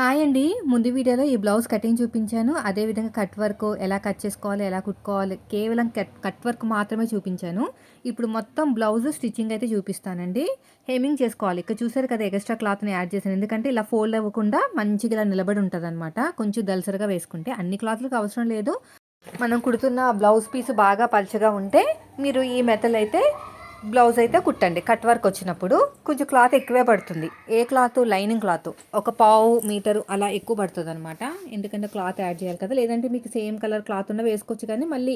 Hi అండి. ముందు వీడియోలో ఈ బ్లౌజ్ కటింగ్ చూపించాను. అదేవిధంగా కట్ వర్క్ ఎలా కట్ చేసుకోవాలి ఎలా కుట్టుకోవాలి కేవలం కట్ కట్ వర్క్ మాత్రమే చూపించాను. ఇప్పుడు మొత్తం బ్లౌజ్ స్టిచ్చింగ్ అయితే చూపిస్తానండి. హెమింగ్ చేసుకోవాలి. ఇక్కడ చూసారు కదా ఎక్స్ట్రా క్లాత్ని యాడ్ చేశాను. ఎందుకంటే ఇలా ఫోల్డ్ అవ్వకుండా మంచిగా ఇలా నిలబడి ఉంటుంది కొంచెం దలసరిగా వేసుకుంటే అన్ని క్లాత్లకు అవసరం లేదు. మనం కుడుతున్న బ్లౌజ్ పీస్ బాగా పలచగా ఉంటే మీరు ఈ మెథడ్ అయితే బ్లౌజ్ అయితే కుట్టండి. కట్ వర్క్ వచ్చినప్పుడు కొంచెం క్లాత్ ఎక్కువే పడుతుంది. ఏ క్లాత్? Lining cloth. ఒక పావు మీటరు అలా ఎక్కువ పడుతుంది అనమాట ఎందుకంటే క్లాత్ యాడ్ చేయాలి కదా. లేదంటే మీకు సేమ్ కలర్ క్లాత్ ఉన్న వేసుకోవచ్చు కానీ మళ్ళీ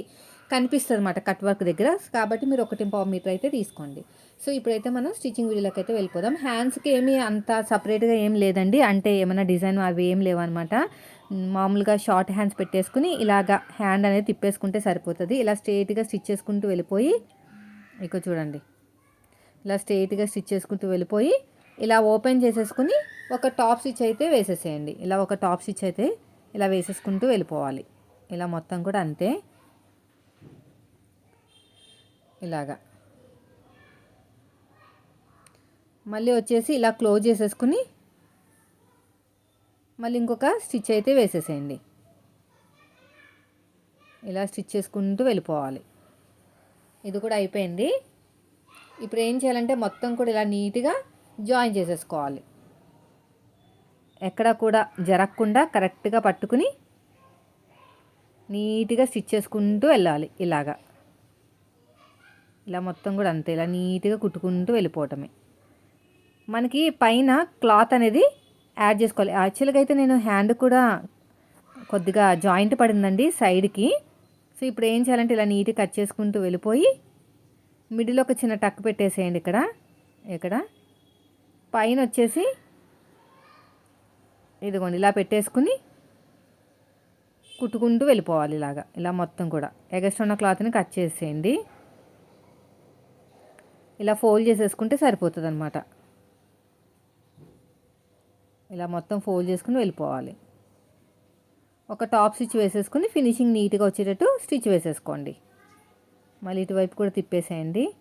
కనిపిస్తుంది అనమాట కట్ వర్క్ దగ్గర. కాబట్టి మీరు ఒకటి పావు మీటర్ అయితే తీసుకోండి. సో ఇప్పుడైతే మనం స్టిచ్చింగ్ వీడియోలోకి అయితే వెళ్ళిపోదాం. హ్యాండ్స్కి ఏమీ అంత సపరేట్గా ఏం లేదండి. అంటే ఏమైనా డిజైన్ అవి ఏం లేవన్నమాట. మామూలుగా షార్ట్ హ్యాండ్స్ పెట్టేసుకుని ఇలాగా హ్యాండ్ అనేది తిప్పేసుకుంటే సరిపోతుంది. ఇలా స్ట్రేట్గా స్టిచ్ చేసుకుంటూ వెళ్ళిపోయి ఇక చూడండి. ఇలా స్ట్రైట్గా స్టిచ్ చేసుకుంటూ వెళ్ళిపోయి ఇలా ఓపెన్ చేసేసుకుని ఒక టాప్ స్టిచ్ అయితే వేసేసేయండి. ఇలా ఒక టాప్ స్టిచ్ అయితే ఇలా వేసేసుకుంటూ వెళ్ళిపోవాలి. ఇలా మొత్తం కూడా అంతే. ఇలాగా. మళ్ళీ వచ్చేసి ఇలా క్లోజ్ చేసేసుకుని మళ్ళీ ఇంకొక స్టిచ్ అయితే వేసేసేయండి. ఇలా స్టిచ్ చేసుకుంటూ వెళ్ళిపోవాలి. ఇది కూడా అయిపోయింది. ఇప్పుడు ఏం చేయాలంటే మొత్తం కూడా ఇలా నీట్గా జాయిన్ చేసేసుకోవాలి. ఎక్కడ కూడా జరగకుండా కరెక్ట్గా పట్టుకుని నీట్గా స్టిచ్ చేసుకుంటూ వెళ్ళాలి ఇలాగా. ఇలా మొత్తం కూడా అంతే ఇలా నీట్గా కుట్టుకుంటూ వెళ్ళిపోవటమే. మనకి పైన క్లాత్ అనేది యాడ్ చేసుకోవాలి. యాక్చువల్గా అయితే నేను హ్యాండ్ కూడా కొద్దిగా జాయింట్ పడిందండి సైడ్కి. సో ఇప్పుడు ఏం చేయాలంటే ఇలా నీట్గా కట్ చేసుకుంటూ వెళ్ళిపోయి మిడిల్ ఒక చిన్న టక్ పెట్టేసేయండి ఇక్కడ. ఇక్కడ. పైన వచ్చేసి ఇదిగోండి ఇలా పెట్టేసుకుని కుట్టుకుంటూ వెళ్ళిపోవాలి ఇలాగా. ఇలా మొత్తం కూడా. ఎగస్ట్రా ఉన్న క్లాత్ని కట్ చేసేయండి. ఇలా ఫోల్డ్ చేసేసుకుంటే సరిపోతుంది అనమాట ఇలా మొత్తం ఫోల్డ్ చేసుకుని వెళ్ళిపోవాలి. ఒక టాప్ స్టిచ్ వేసేసుకుని ఫినిషింగ్ నీట్గా వచ్చేటట్టు స్టిచ్ వేసేసుకోండి. మళ్ళీ ఇటువైపు కూడా తిప్పేసేయండి.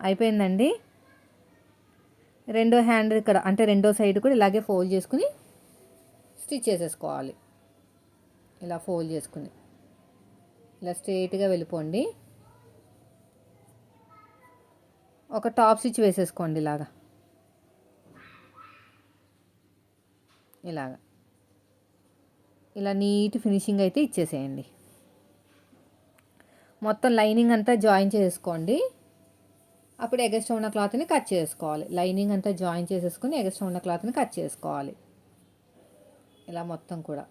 అయిపోయిందండి. రెండో హ్యాండ్ ఇక్కడ అంటే రెండో సైడ్ కూడా ఇలాగే ఫోల్డ్ చేసుకుని స్టిచ్ చేసేసుకోవాలి. ఇలా ఫోల్డ్ చేసుకుని. ఇలా స్ట్రేట్గా వెళ్ళిపోండి. ఒక టాప్ స్టిచ్ వేసేసుకోండి ఇలాగా. ఇలాగా. ఇలా నీట్ ఫినిషింగ్ అయితే ఇచ్చేసేయండి. మొత్తం లైనింగ్ అంతా జాయిన్ చేసుకోండి. అప్పుడు ఎగస్ట్రా ఉన్న క్లాత్ని కట్ చేసుకోవాలి. లైనింగ్ అంతా జాయిన్ చేసేసుకుని ఎగస్ట్రా ఉన్న క్లాత్ని కట్ చేసుకోవాలి. ఇలా మొత్తం కూడా.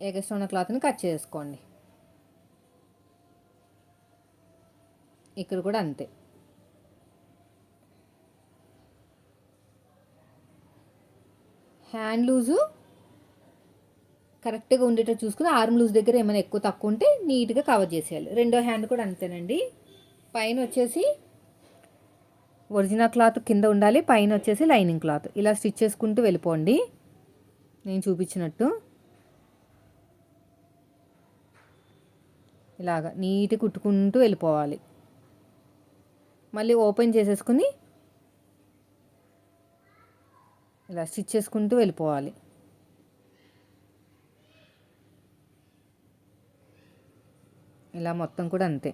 ఎగస్ట్రా ఉన్న క్లాత్ని కట్ చేసుకోండి. ఇక్కడ కూడా అంతే. హ్యాండ్ లూజు కరెక్ట్గా ఉండేటట్టు చూసుకుని ఆర్మ్ లూజ్ దగ్గర ఏమైనా ఎక్కువ తక్కువ ఉంటే నీట్గా కవర్ చేసేయాలి. రెండో హ్యాండ్ కూడా అంతేనండి. పైన వచ్చేసి ఒరిజినల్ క్లాత్ కింద ఉండాలి. పైన వచ్చేసి లైనింగ్ క్లాత్. ఇలా స్టిచ్ చేసుకుంటూ వెళ్ళిపోండి. నేను చూపించినట్టు. ఇలాగా నీట్గా కుట్టుకుంటూ వెళ్ళిపోవాలి. మళ్ళీ ఓపెన్ చేసేసుకుని ఇలా స్టిచ్ చేసుకుంటూ వెళ్ళిపోవాలి. ఇలా మొత్తం కూడా అంతే.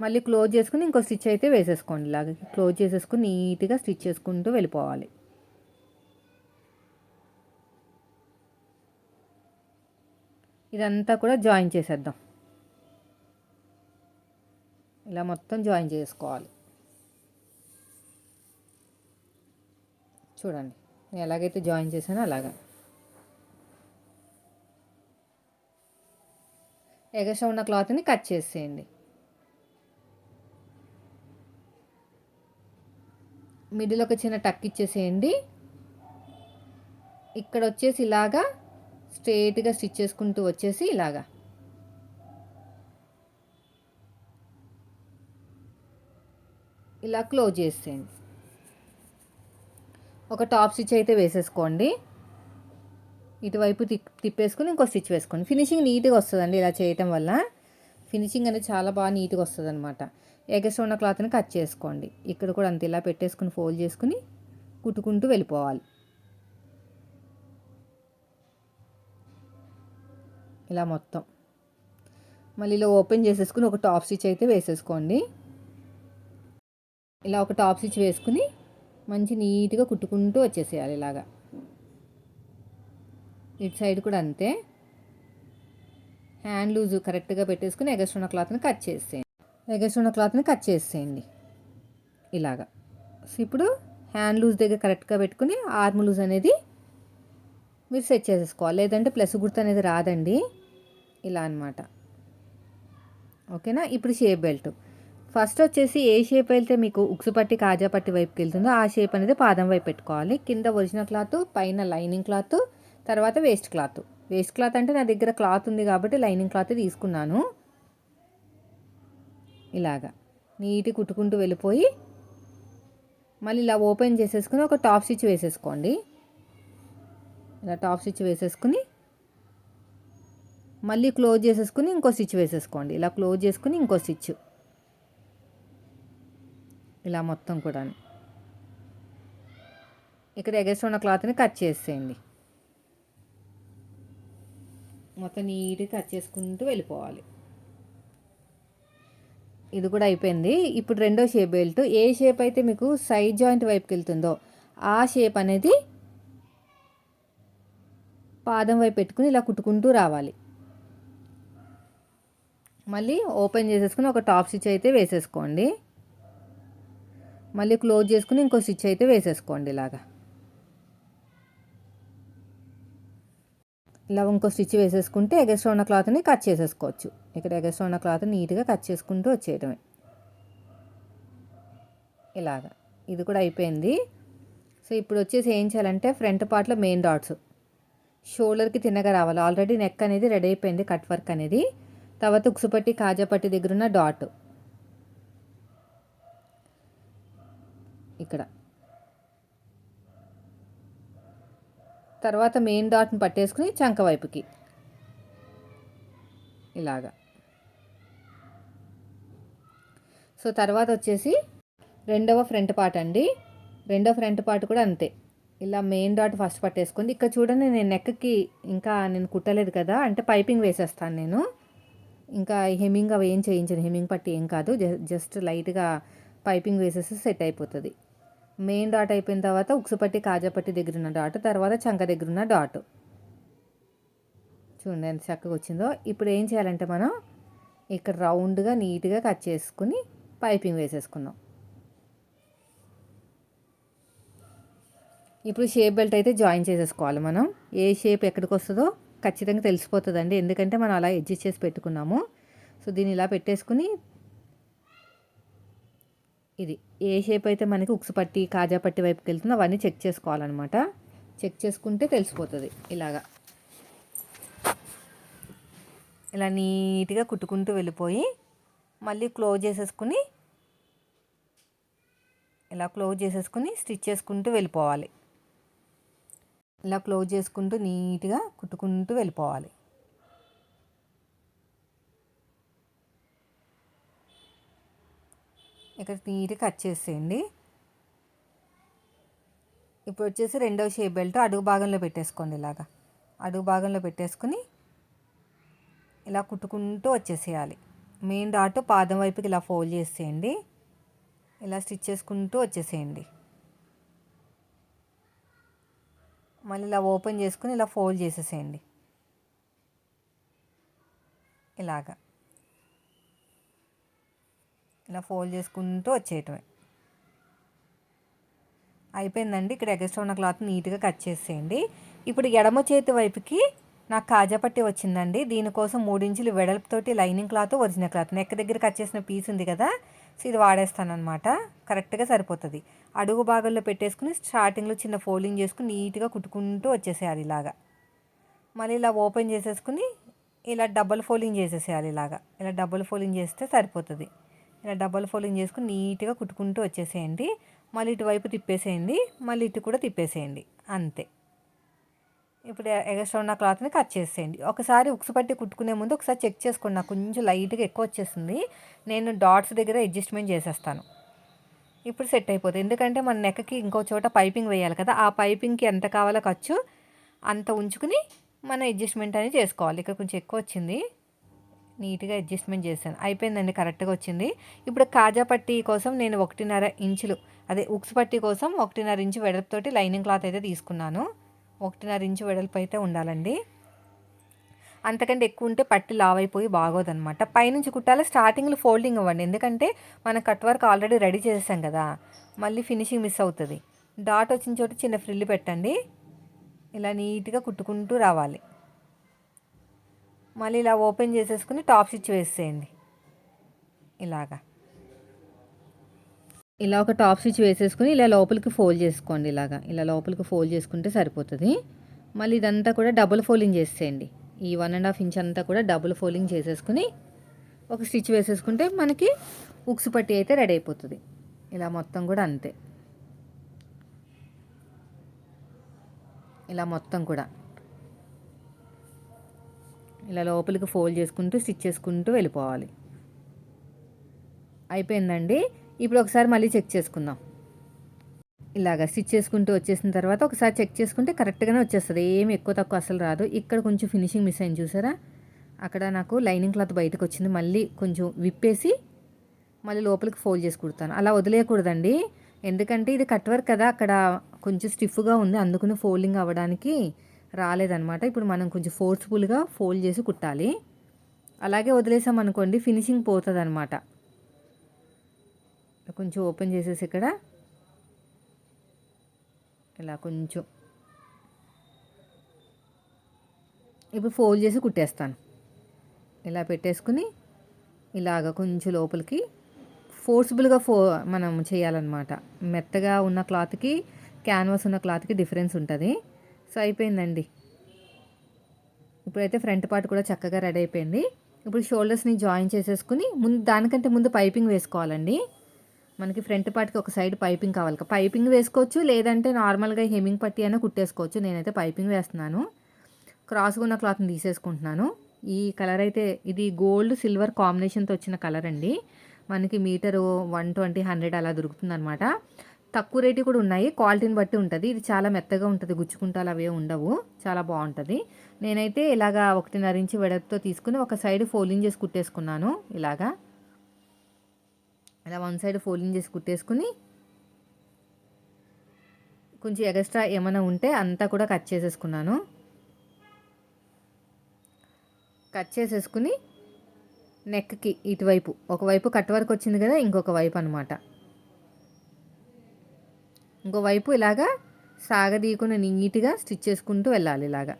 మళ్ళీ క్లోజ్ చేసుకుని ఇంకో స్టిచ్ అయితే వేసేసుకోండి ఇలాగ. క్లోజ్ చేసేసుకుని నీట్గా స్టిచ్ చేసుకుంటూ వెళ్ళిపోవాలి. ఇదంతా కూడా జాయిన్ చేసేద్దాం. ఇలా మొత్తం జాయిన్ చేసుకోవాలి. చూడండి నేను ఎలాగైతే జాయిన్ చేశానో అలాగా. ఎగస్ట్రా ఉన్న క్లాత్ని కట్ చేసేయండి. మిడిల్ ఒక చిన్న టక్ ఇచ్చేసేయండి. ఇక్కడ వచ్చేసి ఇలాగా స్ట్రేట్గా స్టిచ్ చేసుకుంటూ వచ్చేసి ఇలాగా. ఇలా క్లోజ్ చేసేయండి. ఒక టాప్ స్టిచ్ అయితే వేసేసుకోండి. ఇటువైపు తిప్ తిప్పేసుకుని ఇంకో స్టిచ్ వేసుకోండి. ఫినిషింగ్ నీట్గా వస్తుందండి ఇలా చేయటం వల్ల. ఫినిషింగ్ అనేది చాలా బాగా నీట్గా వస్తుంది అనమాట ఎగస్ట్ ఉన్న క్లాత్ని కట్ చేసుకోండి. ఇక్కడ కూడా అంత ఇలా పెట్టేసుకుని ఫోల్డ్ చేసుకుని కుట్టుకుంటూ వెళ్ళిపోవాలి. ఇలా మొత్తం. మళ్ళీ ఇలా ఓపెన్ చేసేసుకుని ఒక టాప్ స్టిచ్ అయితే వేసేసుకోండి. ఇలా ఒక టాప్ స్టిచ్ వేసుకుని మంచి నీట్గా కుట్టుకుంటూ వచ్చేసేయాలి ఇలాగా. ఇటు సైడ్ కూడా అంతే. హ్యాండ్ లూజ్ కరెక్ట్గా పెట్టేసుకుని ఎగస్ట్రున్న క్లాత్ని కట్ చేసేయండి. ఎగస్ట్రున్న క్లాత్ని కట్ చేసేయండి. ఇలాగా. సో ఇప్పుడు హ్యాండ్ లూజ్ దగ్గర కరెక్ట్గా పెట్టుకుని ఆర్మ్ లూజ్ అనేది మీరు సెట్ చేసేసుకోవాలి. లేదంటే ప్లస్ గుర్తు అనేది రాదండి. ఇలా అనమాట ఓకేనా? ఇప్పుడు షేప్ బెల్ట్. ఫస్ట్ వచ్చేసి ఏ షేప్ వెళ్తే మీకు ఉక్సు పట్టి కాజా పట్టి వైపుకి వెళ్తుందో ఆ షేప్ అనేది పాదం వైపు పెట్టుకోవాలి. కింద ఒరిజినల్ క్లాత్ పైన లైనింగ్ క్లాత్ తర్వాత వేస్ట్ క్లాత్ వేస్ట్ క్లాత్ అంటే నా దగ్గర క్లాత్ ఉంది కాబట్టి లైనింగ్ క్లాత్ తీసుకున్నాను. ఇలాగా. నీటి కుట్టుకుంటూ వెళ్ళిపోయి మళ్ళీ ఇలా ఓపెన్ చేసేసుకుని ఒక టాప్ స్టిచ్ వేసేసుకోండి. ఇలా టాప్ స్టిచ్ వేసేసుకుని మళ్ళీ క్లోజ్ చేసేసుకుని ఇంకో స్టిచ్ వేసేసుకోండి. ఇలా క్లోజ్ చేసుకుని ఇంకో స్టిచ్ ఇలా మొత్తం కూడా ఇక్కడ ఎగస్ట్ ఉన్న క్లాత్ని కట్ చేసేయండి. మొత్తం నీట్గా కట్ చేసుకుంటూ వెళ్ళిపోవాలి. ఇది కూడా అయిపోయింది. ఇప్పుడు రెండో షేప్ బెల్ట్ ఏ షేప్ అయితే మీకు సైడ్ జాయింట్ వైపుకి వెళ్తుందో ఆ షేప్ అనేది పాదం వైపు పెట్టుకుని ఇలా కుట్టుకుంటూ రావాలి. మళ్ళీ ఓపెన్ చేసేసుకుని ఒక టాప్ స్టిచ్ అయితే వేసేసుకోండి. మళ్ళీ క్లోజ్ చేసుకుని ఇంకో స్టిచ్ అయితే వేసేసుకోండి ఇలాగా. ఇలా ఇంకో స్టిచ్ వేసేసుకుంటే ఎగస్ట్రా ఉన్న క్లాత్ని కట్ చేసేసుకోవచ్చు. ఇక్కడ ఎగస్ట్రా ఉన్న క్లాత్ నీట్గా కట్ చేసుకుంటూ వచ్చేయటమే ఇలాగా. ఇది కూడా అయిపోయింది. సో ఇప్పుడు వచ్చేసి ఏం చేయాలంటే ఫ్రంట్ పార్ట్లో మెయిన్ డాట్స్. షోల్డర్కి తిన్నగా రావాలి. ఆల్రెడీ నెక్ అనేది రెడీ అయిపోయింది కట్ వర్క్ అనేది. తర్వాత ఉక్సుపట్టి కాజాపట్టి దగ్గర ఉన్న డాట్. ఇక్కడ. తర్వాత మెయిన్ డాట్ని పట్టేసుకుని చంక వైపుకి. ఇలాగా. సో తర్వాత వచ్చేసి రెండవ ఫ్రంట్ పార్ట్ అండి. రెండవ ఫ్రంట్ పార్ట్ కూడా అంతే. ఇలా మెయిన్ డాట్ ఫస్ట్ పట్టేసుకుంది. ఇక్కడ చూడండి నేను నెక్కి ఇంకా నేను కుట్టలేదు కదా అంటే పైపింగ్ వేసేస్తాను నేను. ఇంకా హెమ్మింగ్ అవి ఏం చేయించను. హెమ్మింగ్ పట్టి ఏం కాదు. జస్ట్ లైట్గా పైపింగ్ వేసేసి సెట్ అయిపోతుంది. మెయిన్ డాట్ అయిపోయిన తర్వాత ఉక్సుపట్టి కాజాపట్టి దగ్గర ఉన్న డాట్ తర్వాత చంక దగ్గర ఉన్న డాట్. చూడండి ఎంత చక్కగా వచ్చిందో. ఇప్పుడు ఏం చేయాలంటే మనం ఇక్కడ రౌండ్గా నీట్గా కట్ చేసుకుని పైపింగ్ వేసేసుకుందాం. ఇప్పుడు షేప్ బెల్ట్ అయితే జాయిన్ చేసేసుకోవాలి మనం. ఏ షేప్ ఎక్కడికి వస్తుందో ఖచ్చితంగా తెలిసిపోతుందండి. ఎందుకంటే మనం అలా అడ్జస్ట్ చేసి పెట్టుకున్నాము. సో దీన్ని ఇలా పెట్టేసుకుని ఇది ఏ షేప్ అయితే మనకి ఉక్సు పట్టి కాజా పట్టి వైపుకి వెళ్తుందో అవన్నీ చెక్ చేసుకోవాలన్నమాట. చెక్ చేసుకుంటే తెలిసిపోతుంది ఇలాగా. ఇలా నీట్గా కుట్టుకుంటూ వెళ్ళిపోయి మళ్ళీ క్లోజ్ చేసేసుకుని ఇలా క్లోజ్ చేసేసుకుని స్టిచ్ చేసుకుంటూ వెళ్ళిపోవాలి. ఇలా క్లోజ్ చేసుకుంటూ నీట్గా కుట్టుకుంటూ వెళ్ళిపోవాలి. ఇక్కడ నీట్గా కట్ చేసేయండి. ఇప్పుడు వచ్చేసి రెండవ షేప్ బెల్ట్ అడుగు భాగంలో పెట్టేసుకోండి ఇలాగా. అడుగు భాగంలో పెట్టేసుకుని ఇలా కుట్టుకుంటూ వచ్చేసేయాలి. మెయిన్ డాట్ పాదం వైపుకి ఇలా ఫోల్డ్ చేసేయండి. ఇలా స్టిచ్ చేసుకుంటూ వచ్చేసేయండి. మళ్ళీ ఇలా ఓపెన్ చేసుకుని ఇలా ఫోల్డ్ చేసేసేయండి. ఇలాగా. ఇలా ఫోల్డ్ చేసుకుంటూ వచ్చేయటమే. అయిపోయిందండి. ఇక్కడ ఎగస్ట్రా ఉన్న క్లాత్ నీట్గా కట్ చేసేయండి. ఇప్పుడు ఎడమ చేతి వైపుకి నాకు కాజాపట్టి వచ్చిందండి. దీనికోసం మూడించులు వెడల్పుతోటి lining cloth original cloth. Neck దగ్గర కట్ చేసిన పీస్ ఉంది కదా సో ఇది వాడేస్తానమాట కరెక్ట్గా సరిపోతుంది. అడుగు భాగంలో పెట్టేసుకుని స్టార్టింగ్లో చిన్న ఫోల్డింగ్ చేసుకుని నీట్గా కుట్టుకుంటూ వచ్చేసేయాలి ఇలాగా. మళ్ళీ ఇలా ఓపెన్ చేసేసుకుని ఇలా డబల్ ఫోల్డింగ్ చేసేసేయాలి ఇలాగా. ఇలా డబల్ ఫోల్డింగ్ చేస్తే సరిపోతుంది. ఇలా డబల్ ఫోల్డింగ్ చేసుకుని నీట్గా కుట్టుకుంటూ వచ్చేసేయండి. మళ్ళీ ఇటువైపు తిప్పేసేయండి. మళ్ళీ ఇటు కూడా తిప్పేసేయండి. అంతే. ఇప్పుడు ఎగస్ట్రా ఉన్న క్లాత్ని కట్ చేసేయండి. ఒకసారి ఉక్సు పట్టి కుట్టుకునే ముందు ఒకసారి చెక్ చేసుకోండి. నాకు కొంచెం లైట్గా ఎక్కువ వచ్చేసింది నేను డాట్స్ దగ్గర అడ్జస్ట్మెంట్ చేసేస్తాను. ఇప్పుడు సెట్ అయిపోతుంది. ఎందుకంటే మన నెక్కకి ఇంకో చోట పైపింగ్ వేయాలి కదా. ఆ పైపింగ్కి ఎంత కావాలో ఖర్చు అంత ఉంచుకుని మన అడ్జస్ట్మెంట్ అనేది చేసుకోవాలి. ఇక్కడ కొంచెం ఎక్కువ వచ్చింది. నీట్గా అడ్జస్ట్మెంట్ చేశాను. అయిపోయిందండి కరెక్ట్గా వచ్చింది. ఇప్పుడు కాజా పట్టీ కోసం నేను ఒకటిన్నర ఇంచులు అదే ఉక్స్ పట్టీ కోసం ఒకటిన్నర ఇంచు వెడల్పుతోటి లైనింగ్ క్లాత్ అయితే తీసుకున్నాను. ఒకటిన్నర ఇంచు వెడల్పు అయితే ఉండాలండి. అంతకంటే ఎక్కువ ఉంటే పట్టి లావైపోయి అయిపోయి పైనుంచి కుట్టాలి స్టార్టింగ్లో ఫోల్డింగ్ ఇవ్వండి. ఎందుకంటే మన కట్ వర్క్ ఆల్రెడీ రెడీ చేసాం కదా మళ్ళీ ఫినిషింగ్ మిస్ అవుతుంది. డాట్ వచ్చిన చోట చిన్న ఫ్రిల్ పెట్టండి. ఇలా నీట్గా కుట్టుకుంటూ రావాలి. మళ్ళీ ఇలా ఓపెన్ చేసేసుకుని టాప్ స్టిచ్ వేసేయండి. ఇలాగా. ఇలా ఒక టాప్ స్టిచ్ వేసేసుకుని ఇలా లోపలికి ఫోల్డ్ చేసుకోండి ఇలాగా. ఇలా లోపలికి ఫోల్డ్ చేసుకుంటే సరిపోతుంది. మళ్ళీ ఇదంతా కూడా డబుల్ ఫోల్డింగ్ చేసేయండి. ఈ వన్ అండ్ హాఫ్ ఇంచ్ అంతా కూడా డబుల్ ఫోల్డింగ్ చేసేసుకుని ఒక స్టిచ్ వేసేసుకుంటే మనకి ఉక్సు పట్టి అయితే రెడీ అయిపోతుంది. ఇలా మొత్తం కూడా అంతే. ఇలా మొత్తం కూడా. ఇలా లోపలికి ఫోల్డ్ చేసుకుంటూ స్టిచ్ చేసుకుంటూ వెళ్ళిపోవాలి. అయిపోయిందండి. ఇప్పుడు ఒకసారి మళ్ళీ చెక్ చేసుకుందాం. ఇలాగ స్టిచ్ చేసుకుంటూ వచ్చేసిన తర్వాత ఒకసారి చెక్ చేసుకుంటే కరెక్ట్గానే వచ్చేస్తుంది. ఏమి ఎక్కువ తక్కువ అసలు రాదు. ఇక్కడ కొంచెం ఫినిషింగ్ మిస్ అయింది చూసారా? అక్కడ నాకు లైనింగ్ క్లాత్ బయటకు వచ్చింది. మళ్ళీ కొంచెం విప్పేసి మళ్ళీ లోపలికి ఫోల్డ్ చేసి కుడతాను. అలా వదిలేయకూడదండి. ఎందుకంటే ఇది కట్ వర్క్ కదా. అక్కడ కొంచెం స్టిఫ్గా ఉంది. అందుకునే ఫోల్డింగ్ అవ్వడానికి రాలేదనమాట ఇప్పుడు మనం కొంచెం ఫోర్స్ఫుల్గా ఫోల్డ్ చేసి కుట్టాలి. అలాగే వదిలేసాం అనుకోండి ఫినిషింగ్ పోతుంది అనమాట కొంచెం ఓపెన్ చేసేసి ఇక్కడ ఇలా కొంచెం ఇప్పుడు ఫోల్డ్ చేసి కుట్టేస్తాను. ఇలా పెట్టేసుకుని ఇలాగ కొంచెం లోపలికి ఫోర్స్ఫుల్గా ఫో మనం చేయాలన్నమాట. మెత్తగా ఉన్న క్లాత్కి క్యాన్వాస్ ఉన్న క్లాత్కి డిఫరెన్స్ ఉంటుంది. సో అయిపోయిందండి. ఇప్పుడైతే ఫ్రంట్ పార్ట్ కూడా చక్కగా రెడీ అయిపోయింది. ఇప్పుడు షోల్డర్స్ని జాయిన్ చేసేసుకుని ముందు దానికంటే ముందు పైపింగ్ వేసుకోవాలండి. మనకి ఫ్రంట్ పార్ట్కి ఒక సైడ్ పైపింగ్ కావాలి పైపింగ్ వేసుకోవచ్చు లేదంటే నార్మల్గా హెమింగ్ పట్టి అయినా కుట్టేసుకోవచ్చు. నేనైతే పైపింగ్ వేస్తున్నాను. క్రాస్గా ఉన్న క్లాత్ని తీసేసుకుంటున్నాను. ఈ కలర్ అయితే ఇది గోల్డ్ సిల్వర్ కాంబినేషన్తో వచ్చిన కలర్ అండి. మనకి మీటరు వన్ ట్వంటీ హండ్రెడ్ అలా దొరుకుతుంది అనమాట తక్కువ రేటు కూడా ఉన్నాయి. క్వాలిటీని బట్టి ఉంటుంది. ఇది చాలా మెత్తగా ఉంటుంది. గుచ్చుకుంటాలు అవే ఉండవు. చాలా బాగుంటుంది. నేనైతే ఇలాగా ఒకటిన్నర ఇంచి వెడల్పుతో తీసుకుని ఒక సైడ్ ఫోల్డింగ్ చేసి కుట్టేసుకున్నాను. ఇలాగా. ఇలా వన్ సైడ్ ఫోల్డింగ్ చేసి కుట్టేసుకుని కొంచెం ఎక్స్ట్రా ఏమైనా ఉంటే అంతా కూడా కట్ చేసేసుకున్నాను. కట్ చేసేసుకుని నెక్కి ఇటువైపు. ఒకవైపు కట్ వరకు వచ్చింది కదా ఇంకొక వైపు అనమాట ఇంకోవైపు ఇలాగా సాగదీయకుండా నీట్గా స్టిచ్ చేసుకుంటూ వెళ్ళాలి ఇలాగా.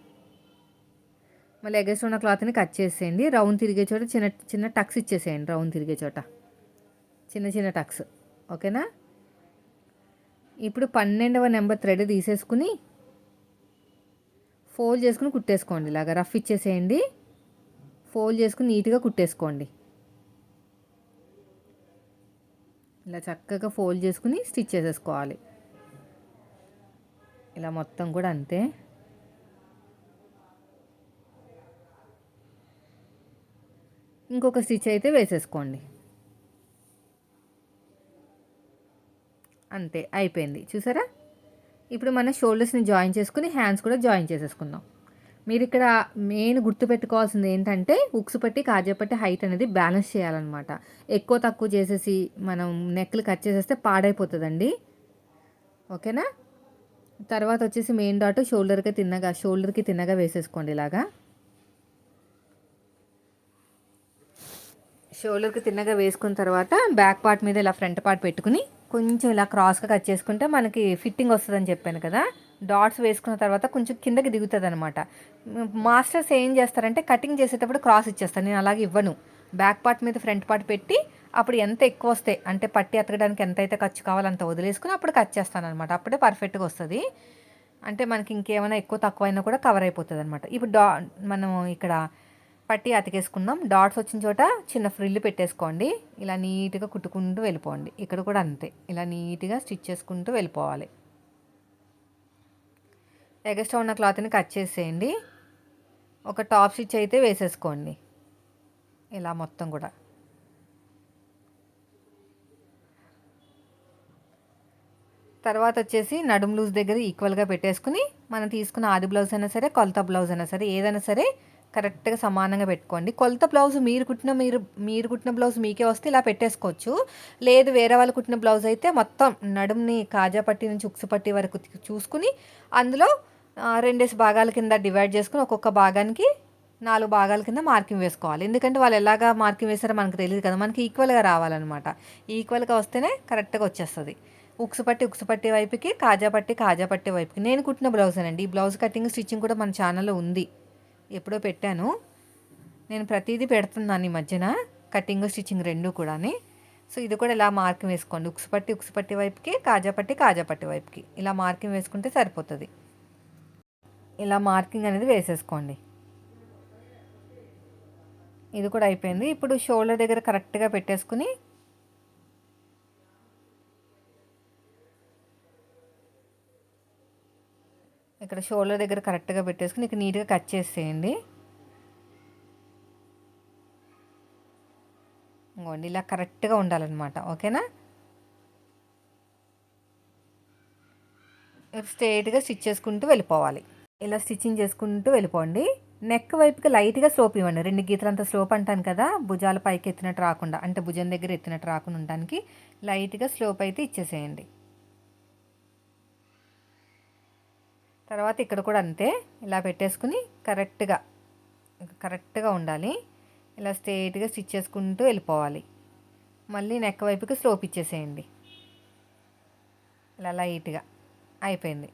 మళ్ళీ ఎగస్ట్ ఉన్న క్లాత్ని కట్ చేసేయండి. రౌండ్ తిరిగే చోట చిన్న చిన్న టక్స్ ఇచ్చేసేయండి రౌండ్ తిరిగే చోట. చిన్న చిన్న టక్స్. ఓకేనా? ఇప్పుడు పన్నెండవ నెంబర్ థ్రెడ్ తీసేసుకుని ఫోల్డ్ చేసుకుని కుట్టేసుకోండి ఇలాగ. రఫ్ ఇచ్చేసేయండి. ఫోల్డ్ చేసుకుని నీట్గా కుట్టేసుకోండి. ఇలా చక్కగా ఫోల్డ్ చేసుకుని స్టిచ్ చేసేసుకోవాలి. ఇలా మొత్తం కూడా అంతే. ఇంకొక స్టిచ్ అయితే వేసేసుకోండి. అంతే అయిపోయింది. చూసారా? ఇప్పుడు మన షోల్డర్స్ని జాయిన్ చేసుకుని హ్యాండ్స్ కూడా జాయిన్ చేసేసుకుందాం. మీరు ఇక్కడ మెయిన్ గుర్తుపెట్టుకోవాల్సింది ఏంటంటే ఉక్సు పట్టి కాజేపట్టి హైట్ అనేది బ్యాలెన్స్ చేయాలన్నమాట. ఎక్కువ తక్కువ చేసేసి మనం నెక్లు కట్ చేసేస్తే పాడైపోతుందండి. ఓకేనా? తర్వాత వచ్చేసి మెయిన్ డాట్ షోల్డర్కి తిన్నగా షోల్డర్కి తిన్నగా వేసేసుకోండి ఇలాగా. షోల్డర్కి తిన్నగా వేసుకున్న తర్వాత బ్యాక్ పార్ట్ మీద ఇలా ఫ్రంట్ పార్ట్ పెట్టుకుని కొంచెం ఇలా క్రాస్గా కట్ చేసుకుంటే మనకి ఫిట్టింగ్ వస్తుందని చెప్పాను కదా. డాట్స్ వేసుకున్న తర్వాత కొంచెం కిందకి దిగుతుంది అనమాట మాస్టర్స్ ఏం చేస్తారంటే కటింగ్ చేసేటప్పుడు క్రాస్ ఇచ్చేస్తాను నేను అలాగే ఇవ్వను. బ్యాక్ పార్ట్ మీద ఫ్రంట్ పార్ట్ పెట్టి అప్పుడు ఎంత ఎక్కువ వస్తాయి అంటే పట్టి ఎతకడానికి ఎంత అయితే ఖర్చు కావాలో అంత వదిలేసుకుని అప్పుడు కట్ చేస్తాను అనమాట అప్పుడే పర్ఫెక్ట్గా వస్తుంది. అంటే మనకి ఇంకేమైనా ఎక్కువ తక్కువ అయినా కూడా కవర్ అయిపోతుంది అనమాట ఇప్పుడు డా మనం ఇక్కడ పట్టి అతికేసుకుందాం డాట్స్ వచ్చిన చోట చిన్న ఫ్రిల్ పెట్టేసుకోండి. ఇలా నీట్గా కుట్టుకుంటూ వెళ్ళిపోండి. ఇక్కడ కూడా అంతే. ఇలా నీట్గా స్టిచ్ చేసుకుంటూ వెళ్ళిపోవాలి. ఎగస్ట్రా ఉన్న క్లాత్ని కట్ చేసేయండి. ఒక టాప్ స్టిచ్ అయితే వేసేసుకోండి. ఇలా మొత్తం కూడా. తర్వాత వచ్చేసి నడుం లూజ్ దగ్గర ఈక్వల్గా పెట్టేసుకుని మనం తీసుకున్న ఆది బ్లౌజ్ అయినా సరే కొలత బ్లౌజ్ అయినా సరే ఏదైనా సరే కరెక్ట్గా సమానంగా పెట్టుకోండి. కొలత బ్లౌజ్ మీరు కుట్టిన మీరు మీరు కుట్టిన బ్లౌజ్ మీకే వస్తే ఇలా పెట్టేసుకోవచ్చు. లేదు వేరే వాళ్ళు కుట్టిన బ్లౌజ్ అయితే మొత్తం నడుముని కాజా పట్టి నుంచి ఉక్సు పట్టి వరకు చూసుకుని అందులో రెండేసి భాగాల కింద డివైడ్ చేసుకుని ఒక్కొక్క భాగానికి నాలుగు భాగాల కింద మార్కింగ్ వేసుకోవాలి. ఎందుకంటే వాళ్ళు ఎలాగా మార్కింగ్ వేస్తారో మనకు తెలియదు కదా. మనకి ఈక్వల్గా రావాలన్నమాట. ఈక్వల్గా వస్తేనే కరెక్ట్గా వచ్చేస్తుంది. ఉక్సు పట్టి ఉక్సు పట్టి వైపుకి కాజా పట్టి కాజా పట్టి వైపుకి. నేను కుట్టిన బ్లౌజ్ అండి ఈ బ్లౌజ్ కటింగ్ స్టిచ్చింగ్ కూడా మన ఛానల్లో ఉంది. ఎప్పుడో పెట్టాను. నేను ప్రతిదీ పెడుతున్నాను ఈ మధ్యన. కటింగ్ స్టిచ్చింగ్ రెండు కూడా సో ఇది కూడా ఇలా మార్కింగ్ వేసుకోండి. ఉక్సు పట్టి ఉక్సు పట్టి వైపుకి కాజా పట్టి కాజా పట్టి వైపుకి. ఇలా మార్కింగ్ వేసుకుంటే సరిపోతుంది. ఇలా మార్కింగ్ అనేది వేసేసుకోండి. ఇది కూడా అయిపోయింది. ఇప్పుడు షోల్డర్ దగ్గర కరెక్ట్గా పెట్టేసుకుని ఇక్కడ షోల్డర్ దగ్గర కరెక్ట్గా పెట్టేసుకుని ఇక నీట్గా కట్ చేసేయండి. ఇంకోండి ఇలా కరెక్ట్గా ఉండాలన్నమాట ఓకేనా? స్ట్రైట్గా స్టిచ్ చేసుకుంటూ వెళ్ళిపోవాలి. ఇలా స్టిచ్చింగ్ చేసుకుంటూ వెళ్ళిపోండి. నెక్ వైపుకి లైట్గా స్లోప్ ఇవ్వండి. రెండు గీతలంత స్లోప్ అంటాను కదా భుజాల పైకి ఎత్తినట్టు రాకుండా అంటే భుజం దగ్గర ఎత్తినట్టు రాకుండా ఉండడానికి లైట్గా స్లోప్ అయితే ఇచ్చేసేయండి. తర్వాత ఇక్కడ కూడా అంతే. ఇలా పెట్టేసుకుని కరెక్ట్గా కరెక్ట్గా ఉండాలి. ఇలా స్ట్రేట్గా స్టిచ్ చేసుకుంటూ వెళ్ళిపోవాలి. మళ్ళీ నెక్ వైపుకి స్లోప్ ఇచ్చేసేయండి. ఇలా లైట్గా అయిపోయింది.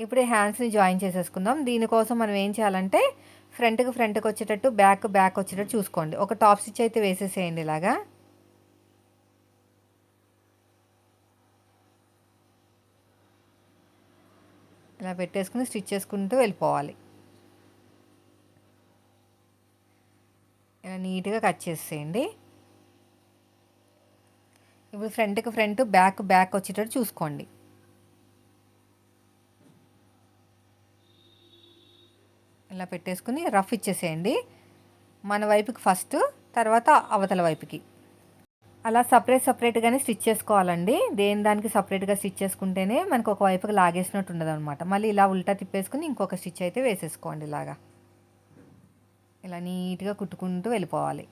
ఇప్పుడు ఈ హ్యాండ్స్ని జాయిన్ చేసేసుకుందాం. దీనికోసం మనం ఏం చేయాలంటే ఫ్రంట్కి ఫ్రంట్కి వచ్చేటట్టు బ్యాక్ బ్యాక్ వచ్చేటట్టు చూసుకోండి. ఒక టాప్ స్టిచ్ అయితే వేసేసేయండి ఇలాగా. ఇలా పెట్టేసుకుని స్టిచ్ చేసుకుంటూ వెళ్ళిపోవాలి. ఇలా నీట్గా కట్ చేసేయండి. ఇప్పుడు ఫ్రంట్కి ఫ్రంట్ బ్యాక్ బ్యాక్ వచ్చేటట్టు చూసుకోండి. ఇలా పెట్టేసుకుని రఫ్ ఇచ్చేసేయండి. మన వైపుకి ఫస్ట్ తర్వాత అవతల వైపుకి. అలా సపరేట్ సపరేట్గానే స్టిచ్ చేసుకోవాలండి. దేని దానికి సపరేట్గా స్టిచ్ చేసుకుంటేనే మనకు ఒక వైపుకి లాగేసినట్టు ఉండదు అనమాట మళ్ళీ ఇలా ఉల్టా తిప్పేసుకుని ఇంకొక స్టిచ్ అయితే వేసేసుకోండి ఇలాగా. ఇలా నీట్గా కుట్టుకుంటూ వెళ్ళిపోవాలి.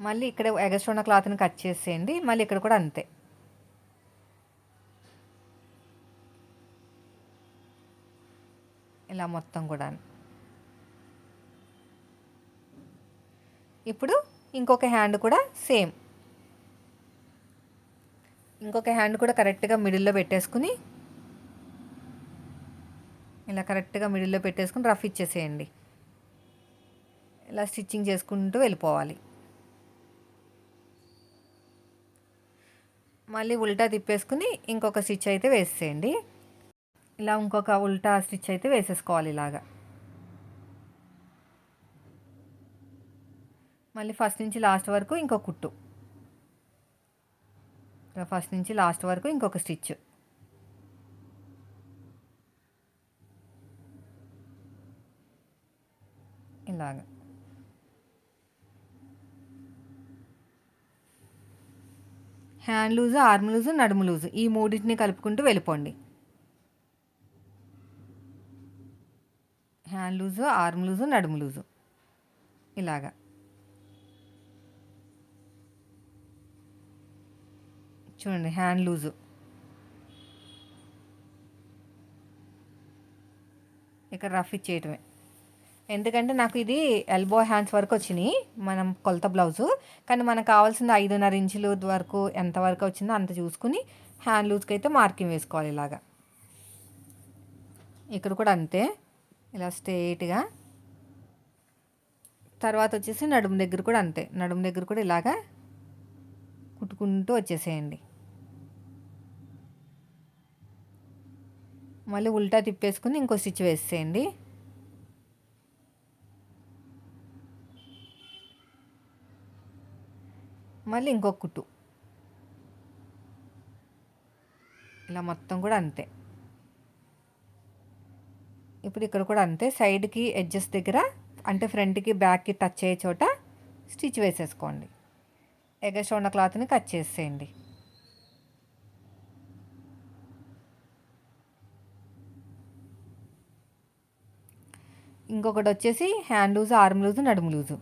మళ్ళీ ఇక్కడ ఎగస్ట్ ఉన్న క్లాత్ని కట్ చేసేయండి. మళ్ళీ ఇక్కడ కూడా అంతే. ఇలా మొత్తం కూడా ఇప్పుడు ఇంకొక హ్యాండ్ కూడా సేమ్ ఇంకొక హ్యాండ్ కూడా కరెక్ట్గా మిడిల్లో పెట్టేసుకుని ఇలా కరెక్ట్గా మిడిల్లో పెట్టేసుకుని రఫ్ ఇచ్చేసేయండి. ఇలా స్టిచ్చింగ్ చేసుకుంటూ వెళ్ళిపోవాలి. మళ్ళీ ఉల్టా తిప్పేసుకుని ఇంకొక స్టిచ్ అయితే వేసేయండి ఇలా ఇంకొక ఉల్టా స్టిచ్ అయితే వేసేసుకోవాలి ఇలాగా. మళ్ళీ ఫస్ట్ నుంచి లాస్ట్ వరకు ఇంకో కుట్టు. ఫస్ట్ నుంచి లాస్ట్ వరకు ఇంకొక స్టిచ్. ఇలాగ. హ్యాండ్ లూజు ఆర్మ్ లూజు నడుము లూజు ఈ మూడింటిని కలుపుకుంటూ వెళ్ళిపోండి. హ్యాండ్ లూజు ఆర్మ్ లూజు నడుము లూజు. ఇలాగా. చూడండి హ్యాండ్ లూజు. ఇక్కడ రఫ్ ఇచ్చేయటమే. ఎందుకంటే నాకు ఇది ఎల్బో హ్యాండ్స్ వరకు వచ్చినాయి మనం కొలత బ్లౌజు. కానీ మనకు కావాల్సింది ఐదున్నర ఇంచులు వరకు ఎంత వరకు వచ్చిందో అంత చూసుకుని హ్యాండ్ లూజ్కి అయితే మార్కింగ్ వేసుకోవాలి ఇలాగా. ఇక్కడ కూడా అంతే ఇలా స్ట్రేట్గా. తర్వాత వచ్చేసి నడుము దగ్గర కూడా అంతే నడుము దగ్గర కూడా ఇలాగా కుట్టుకుంటూ వచ్చేసేయండి. మళ్ళీ ఉల్టా తిప్పేసుకుని ఇంకో స్టిచ్ వేసేయండి. మళ్ళీ ఇంకొక కుట్టు. ఇలా మొత్తం కూడా అంతే. ఇప్పుడు ఇక్కడ కూడా అంతే. సైడ్కి ఎడ్జెస్ దగ్గర అంటే ఫ్రంట్కి బ్యాక్కి టచ్ అయ్యే చోట స్టిచ్ వేసేసుకోండి. ఎగస్ట్ ఉన్న క్లాత్ని కట్ చేసేయండి. ఇంకొకటి వచ్చేసి హ్యాండ్ లూజ్ ఆర్మ్ లూజ్ నడుము లూజు.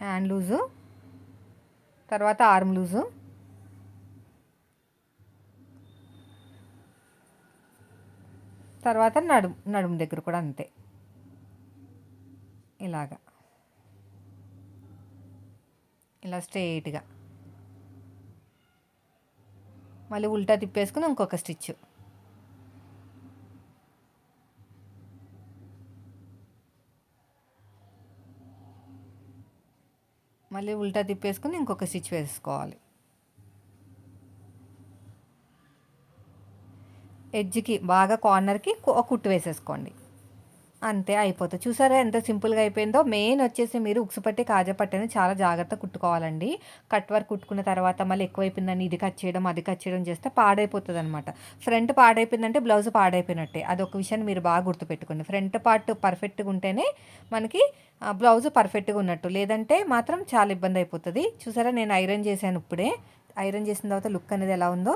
హ్యాండ్ లూజు తర్వాత ఆర్మ్ లూజు. తర్వాత నడుము నడుము దగ్గర కూడా అంతే. ఇలాగా. ఇలా స్ట్రెయిట్గా మళ్ళీ ఉల్టా తిప్పేసుకుని ఇంకొక స్టిచ్. మళ్ళీ ఉల్టా తిప్పేసుకుని ఇంకొక స్టిచ్ వేసుకోవాలి. ఎడ్జ్కి బాగా కార్నర్కి ఒక కుట్టు వేసేసుకోండి. అంతే అయిపోతుంది చూసారా ఎంత సింపుల్గా అయిపోయిందో? మెయిన్ వచ్చేసి మీరు ఉక్సుపట్టి పట్టి కాజా చాలా జాగ్రత్త కుట్టుకోవాలండి. కట్ వర్క్ కుట్టుకున్న తర్వాత మళ్ళీ ఎక్కువైపోయిందని ఇది కట్ చేయడం అది కట్ చేయడం చేస్తే పాడైపోతుంది అనమాట ఫ్రంట్ పాడైపోయిందంటే బ్లౌజ్ పాడైపోయినట్టే. అది ఒక విషయాన్ని మీరు బాగా గుర్తుపెట్టుకోండి. ఫ్రంట్ పార్ట్ పర్ఫెక్ట్గా ఉంటేనే మనకి బ్లౌజ్ పర్ఫెక్ట్గా ఉన్నట్టు. లేదంటే మాత్రం చాలా ఇబ్బంది అయిపోతుంది. చూసారా నేను ఐరన్ చేశాను ఇప్పుడే. ఐరన్ చేసిన తర్వాత లుక్ అనేది ఎలా ఉందో?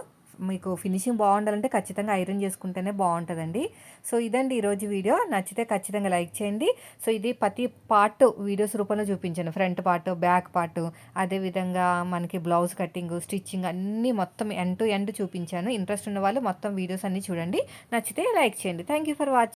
మీకు ఫినిషింగ్ బాగుండాలంటే ఖచ్చితంగా ఐరన్ చేసుకుంటేనే బాగుంటుందండి. సో ఇదండి ఈరోజు వీడియో. నచ్చితే ఖచ్చితంగా లైక్ చేయండి. సో ఇది ప్రతి పార్ట్ వీడియోస్ రూపంలో చూపించాను. ఫ్రంట్ పార్ట్ బ్యాక్ పార్ట్ అదేవిధంగా మనకి బ్లౌజ్ కటింగ్ స్టిచ్చింగ్ అన్నీ మొత్తం ఎండ్ టు ఎండ్ చూపించాను. ఇంట్రెస్ట్ ఉన్న వాళ్ళు మొత్తం వీడియోస్ అన్నీ చూడండి. నచ్చితే లైక్ చేయండి. Thank you for watching